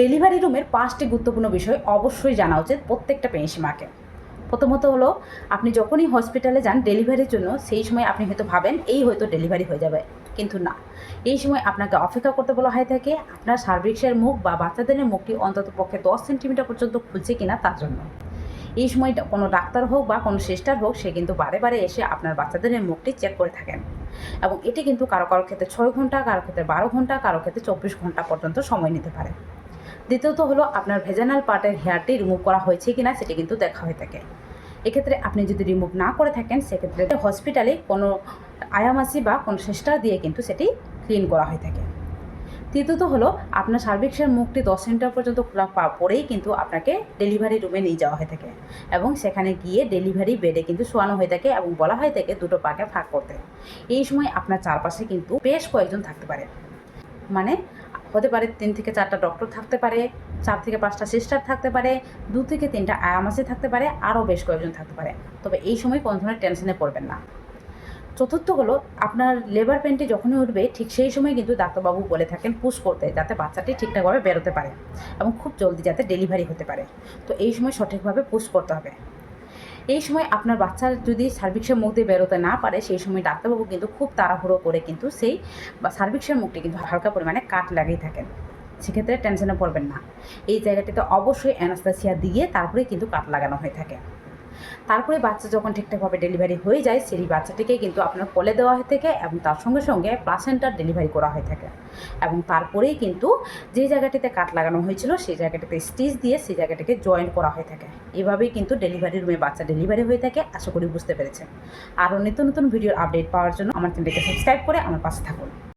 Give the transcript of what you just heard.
Delivery রুমের পাঁচটি গুরুত্বপূর্ণ বিষয় অবশ্যই জানা উচিত প্রত্যেকটা পেয়েছি মাকে। প্রথমত হলো, আপনি যখনই হসপিটালে যান ডেলিভারির জন্য, সেই সময় আপনি হয়তো ভাবেন, এই হয়তো ডেলিভারি হয়ে যাবে। কিন্তু না। এই সময় আপনাকে অপেক্ষা করতে বলা হয়ে থাকে, আপনার সার্ভিক্সের মুখ বা বাচ্চাদের মুখটি অন্তত পক্ষে দশ সেন্টিমিটার পর্যন্ত খুলছে কিনা তার জন্য। এই সময় কোনো ডাক্তার হোক বা কোনো সিস্টার হোক, সে কিন্তু বারে বারে এসে আপনার বাচ্চাদের মুখটি চেক করে থাকেন। এবং এটি কিন্তু কারও কারও ক্ষেত্রে ছয় ঘণ্টা, কারও ক্ষেত্রে বারো ঘণ্টা, কারও ক্ষেত্রে চব্বিশ ঘণ্টা পর্যন্ত সময় নিতে পারে। দ্বিতীয়ত হলো আপনার ভেজানাল পার্টের হেয়ারটি রিমুভ করা হয়েছে কিনা সেটি কিন্তু দেখা হয়ে থাকে। এক্ষেত্রে আপনি যদি রিমুভ না করে থাকেন, সেক্ষেত্রে হসপিটালে কোনো আয়ামাসি বা কোনো সিস্টার দিয়ে কিন্তু সেটি ক্লিন করা হয়ে থাকে। তৃতীয়ত হলো আপনার সার্ভিক্সের মুখটি দশ সেন্টার পর্যন্ত খোলা পা পরেই কিন্তু আপনাকে ডেলিভারি রুমে নিয়ে যাওয়া হয়ে থাকে এবং সেখানে গিয়ে ডেলিভারি বেডে কিন্তু শোয়ানো হয়ে থাকে এবং বলা হয়ে থাকে দুটো পাকে ফাঁক করতে। এই সময় আপনার চারপাশে কিন্তু বেশ কয়েকজন থাকতে পারে। মানে হতে পারে, তিন থেকে চারটা ডক্টর থাকতে পারে, চার থেকে পাঁচটা সিস্টার থাকতে পারে, দু থেকে তিনটা আয়ামাসি থাকতে পারে, আরও বেশ কয়েকজন থাকতে পারে। তবে এই সময় কোনো ধরনের টেনশনে পড়বেন না। চতুর্থ হলো, আপনার লেবার পেনটি যখনই উঠবে, ঠিক সেই সময় কিন্তু ডাক্তারবাবু বলে থাকেন, পুশ করতে যাতে বাচ্চাটি ঠিকঠাকভাবে বেরোতে পারে এবং খুব জলদি যাতে ডেলিভারি হতে পারে। তো এই সময় সঠিকভাবে পুশ করতে হবে। এই সময় আপনার বাচ্চার যদি সার্ভিক্সের মুখ দিয়ে বেরোতে না পারে, সেই সময় ডাক্তারবাবু কিন্তু খুব তাড়াহুড়ো করে কিন্তু সেই সার্ভিক্সের মুখটি কিন্তু হালকা পরিমাণে কাট লাগিয়ে থাকেন। সেক্ষেত্রে টেনশনে পড়বেন না। এই জায়গাটিতে অবশ্যই অ্যানাস্তাসিয়া দিয়ে তারপরে কিন্তু কাট লাগানো হয়ে থাকে। তারপরে বাচ্চা যখন ঠিকঠাকভাবে ডেলিভারি হয়ে যায়, সেই বাচ্চাটিকে কিন্তু আপনার কোলে দেওয়া হয়ে থাকে এবং তার সঙ্গে সঙ্গে প্লাসেন্টার ডেলিভারি করা হয়ে থাকে। এবং তারপরেই কিন্তু যে জায়গাটিতে কাট লাগানো হয়েছিল, সেই জায়গাটিতে স্টিচ দিয়ে সেই জায়গাটিকে জয়েন করা হয়ে থাকে। এভাবেই কিন্তু ডেলিভারি রুমে বাচ্চা ডেলিভারি হয়ে থাকে, আশা করি বুঝতে পেরেছেন। আরও নিত্য নতুন ভিডিওর আপডেট পাওয়ার জন্য আমার চ্যানেলটিকে সাবস্ক্রাইব করে আমার পাশে থাকুন।